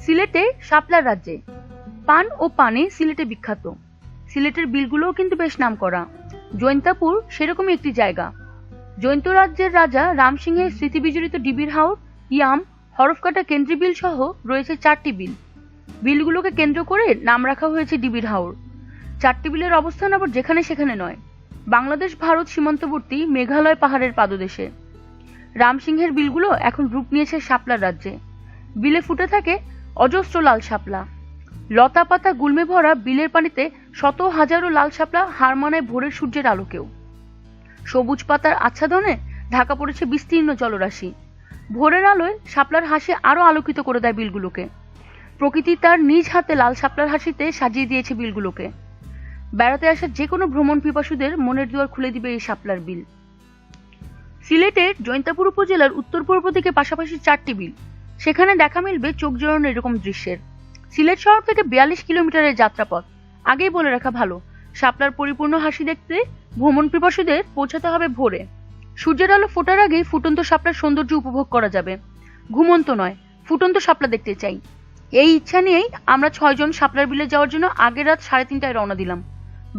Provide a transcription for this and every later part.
সিলেটে শাপলার রাজ্যে। পান ও পানে সিলেটে বিখ্যাত। সিলেটের বিলগুলোও কিন্তু বেশ নামকরা। জৈন্তাপুর সেরকমই একটি জায়গা। জৈন্ত রাজ্যের রাজা রামসিংহের স্মৃতিবিজড়িত ডিবির হাওর ইয়াম, হরফকাটা কেন্দ্রী বিল সহ রয়েছে চারটি বিল। বিলগুলোকে কেন্দ্র করে নাম রাখা হয়েছে ডিবির হাওর চারটি বিলের অবস্থান আবার যেখানে সেখানে নয়। বাংলাদেশ, ভারত সীমান্তবর্তী মেঘালয় পাহাড়ের পাদদেশে। রামসিংহের বিলগুলো এখন রূপ নিয়েছে শাপলার রাজ্যে। বিলে ফুটে থাকে অজস্র লাল শাপলা। লতা পাতা গুলমে ভরা বিলের পানিতে শত হাজারো লাল শাপলা হার মানায় ভোরের সূর্যের আলোকেও। সবুজ পাতার আচ্ছাদনে ঢাকা পড়েছে বিস্তীর্ণ জলরাশি। ভোরের আলোয় শাপলার হাসি আরও আলোকিত করে দেয় বিলগুলোকে। প্রকৃতি তার নিজ হাতে লাল শাপলার হাসিতে সাজিয়ে দিয়েছে বিলগুলোকে। বেড়াতে আসা যে কোনো ভ্রমণ পিপাসুদের মনের দুয়ার খুলে দিবে এই শাপলার বিল। সিলেটের জৈন্তাপুর উপজেলার উত্তর পূর্ব দিকে পাশাপাশি চারটি বিল। সেখানে দেখা মিলবে চোখ জোড়ানো এরকম দৃশ্যের। সিলেট শহর থেকে বিয়াল্লিশ কিলোমিটারের যাত্রাপথ। আগেই বলে রাখা ভালো, শাপলার পরিপূর্ণ হাসি দেখতে ভ্রমণ পিপাসুদের পৌঁছাতে হবে ভোরে। সূর্যের আলো ফোটার আগেই ফুটন্ত শাপলার সৌন্দর্য উপভোগ করা যাবে। ঘুমন্ত নয়, ফুটন্ত শাপলা দেখতে চাই। এই ইচ্ছা নিয়েই আমরা ছয়জন শাপলার বিলে যাওয়ার জন্য আগের রাত সাড়ে তিনটায় রওনা দিলাম।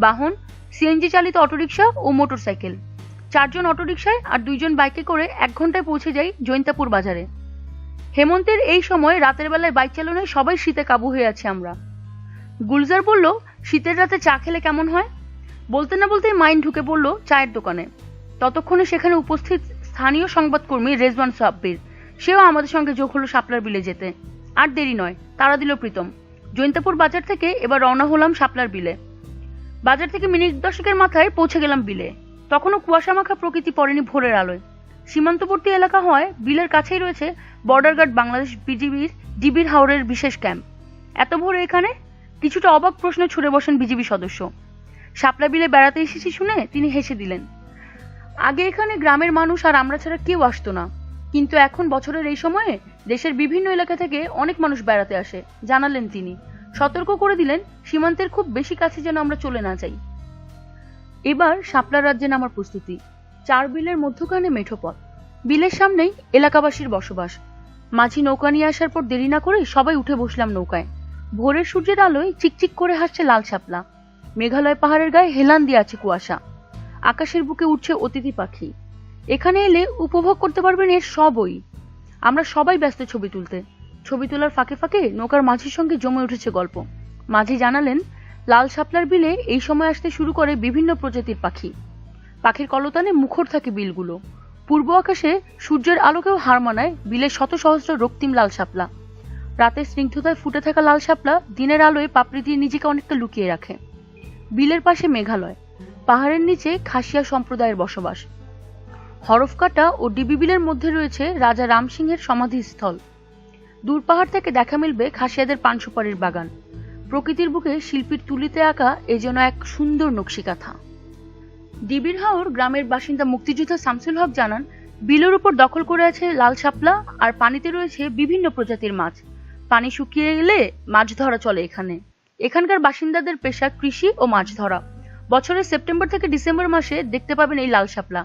বাহন, সিএনজি চালিত অটোরিকশা ও মোটরসাইকেল। চারজন অটোরিকশায় আর দুইজন বাইকে করে এক ঘন্টায় পৌঁছে যাই জৈন্তাপুর বাজারে। হেমন্তের এই সময় রাতের বেলায় বাইক চালানোয় সবাই শীতে কাবু হয়ে আছে আমরা। গুলজার বলল, শীতের রাতে চা খেলে কেমন হয়? বলতে না বলতেই মাইন ঢুকে পড়ল চায়ের দোকানে। ততক্ষণে সেখানে উপস্থিত স্থানীয় সংবাদকর্মী রেজওয়ান সাব্বির। সেও আমাদের সঙ্গে যোগ হলো শাপলার বিলে যেতে। আর দেরি নয়, তারা দিল প্রীতম। জৈন্তাপুর বাজার থেকে এবার রওনা হলাম শাপলার বিলে। বাজার থেকে মিনিট দশকের মাথায় পৌঁছে গেলাম বিলে। তখনও কুয়াশা মাখা প্রকৃতি পড়েনি ভোরের আলোয়। সীমান্তবর্তী এলাকা হওয়ায় বিলের কাছেই রয়েছে বর্ডার গার্ড বাংলাদেশ বিজিবির ডিবির হাওরের বিশেষ ক্যাম্প। এত ভোরে এখানে? কিছুটা অবাক প্রশ্ন ছুড়ে বসেন বিজিবি সদস্য। শাপলা বিলে বেড়াতে এসেছি শুনে তিনি হেসে দিলেন, আগে এখানে গ্রামের মানুষ আর আমরা ছাড়া কেউ আসতো না। কিন্তু এখন বছরের এই সময়ে দেশের বিভিন্ন এলাকা থেকে অনেক মানুষ বেড়াতে আসে, জানালেন তিনি। সতর্ক করে দিলেন, সীমান্তের খুব বেশি কাছে যেন আমরা চলে না যাই। এবার শাপলা রাজ্যে নামার প্রস্তুতি। চার বিলের মধ্যখানে মেঠো পথ। বিলের সামনেই এলাকাবাসীর বসবাস। মাঝি নৌকা নিয়ে আসার পর দেরি না করে সবাই উঠে বসলাম নৌকায়। ভোরের সূর্যের আলোয় চিকচিক করে হাসছে লাল শাপলা। মেঘালয় পাহাড়ের গায়ে হেলান দিয়ে আছে কুয়াশা। আকাশের বুকে উঠছে অতিথি পাখি। এখানে এলে উপভোগ করতে পারবেন এর সবই আমরা সবাই ব্যস্ত ছবি তুলতে। ছবি তোলার ফাঁকে ফাঁকে নৌকার মাঝির সঙ্গে জমে উঠেছে গল্প। মাঝি জানালেন, লাল শাপলার বিলে এই সময় আসতে শুরু করে বিভিন্ন প্রজাতির পাখি। পাখির কলতানে মুখর থাকে বিলগুলো। পূর্ব আকাশে সূর্যের আলোকেও হার মানায় বিলের শত সহস্র রক্তিম লাল শাপলা। রাতের স্নিগ্ধতায় ফুটে থাকা লাল শাপলা দিনের আলোয় পাপড়ি দিয়ে নিজেকে অনেকটা লুকিয়ে রাখে। বিলের পাশে মেঘালয়, পাহাড়ের নিচে খাসিয়া সম্প্রদায়ের বসবাস। হরফকাটা ও ডিবি বিলের মধ্যে রয়েছে রাজা রামসিংহের সমাধিস্থল। দূর পাহাড় থেকে দেখা মিলবে খাসিয়াদের পান সুপারির বাগান। প্রকৃতির বুকে শিল্পীর তুলিতে আঁকা এ যেন এক সুন্দর নকশিকাথা। ডিবির হাওর গ্রামের বাসিন্দা মুক্তিযোদ্ধা শামসুল হক জানান, বিলের উপর দখল করে আছে লাল শাপলা আর পানিতে রয়েছে বিভিন্ন প্রজাতির মাছ। পানি শুকিয়ে গেলে মাছ ধরা চলে এখানে। এখানকার বাসিন্দাদের পেশা কৃষি ও মাছ ধরা। বছরের সেপ্টেম্বর থেকে ডিসেম্বর মাসে দেখতে পাবেন এই লাল শাপলা।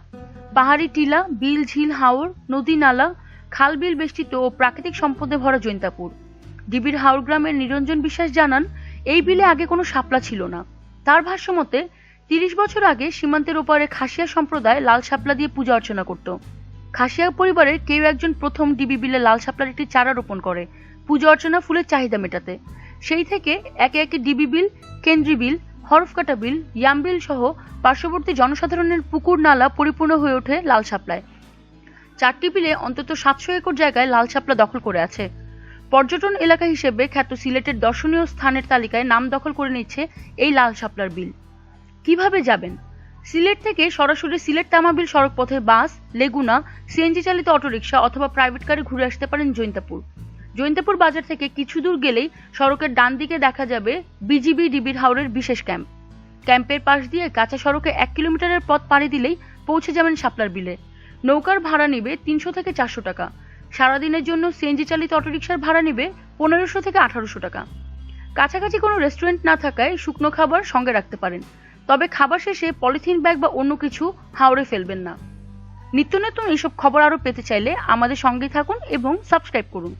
পাহাড়ি টিলা, বিল, ঝিল, হাওর, নদী নালা, খাল, বিল বেষ্টিত ও প্রাকৃতিক সম্পদে ভরা জৈন্তাপুর। ডিবির হাওর গ্রামের নিরঞ্জন বিশ্বাস জানান, এই বিলে আগে কোনো শাপলা ছিল না। তার ভাষ্যমতে তিরিশ বছর আগে সীমান্তের ওপারে খাসিয়া সম্প্রদায় লাল শাপলা দিয়ে পূজা অর্চনা করত। খাসিয়া পরিবারের কেউ একজন প্রথম ডিবি বিলে লাল শাপলার একটি চারা রোপণ করে, পূজা অর্চনা ফুলের চাহিদা মেটাতে। সেই থেকে একে একে ডিবি বিল, কেন্দ্রী বিল, হরফকাটা বিল, ইয়াম বিল সহ পার্শ্ববর্তী জনসাধারণের পুকুর নালা পরিপূর্ণ হয়ে ওঠে লাল শাপলায়। চারটি বিলে অন্তত সাতশো একর জায়গায় লাল শাপলা দখল করে আছে। পর্যটন এলাকা হিসেবে খ্যাত সিলেটের দর্শনীয় স্থানের তালিকায় নাম দখল করে নিচ্ছে এই লাল শাপলার বিল। কীভাবে যাবেন? সিলেট থেকে সরাসরি সিলেট তামাবিল সড়ক পথে বাস, লেগুনা, সিএনজি চালিত অটোরিকশা অথবা প্রাইভেট কারে ঘুরে আসতে পারেন জৈন্তাপুর। জৈন্তাপুর বাজার থেকে কিছু দূর গেলেই সড়কের ডান দিকে দেখা যাবে বিজিবি ডিবির হাওরের বিশেষ ক্যাম্প। ক্যাম্পের পাশ দিয়ে কাঁচা সড়কে এক কিলোমিটারের পথ পাড়ি দিলেই পৌঁছে যাবেন শাপলার বিলে। নৌকার ভাড়া নেবে তিনশো থেকে চারশো টাকা। সারাদিনের জন্য সিএনজি চালিত অটোরিকশার ভাড়া নেবে পনেরোশো থেকে আঠারোশো টাকা। কাছাকাছি কোনো রেস্টুরেন্ট না থাকায় শুকনো খাবার সঙ্গে রাখতে পারেন। তবে খাবার শেষে পলিথিন ব্যাগ বা অন্য কিছু হাওড়ে ফেলবেন না। নিত্য নতুন এসব খবর আরও পেতে চাইলে আমাদের সঙ্গে থাকুন এবং সাবস্ক্রাইব করুন।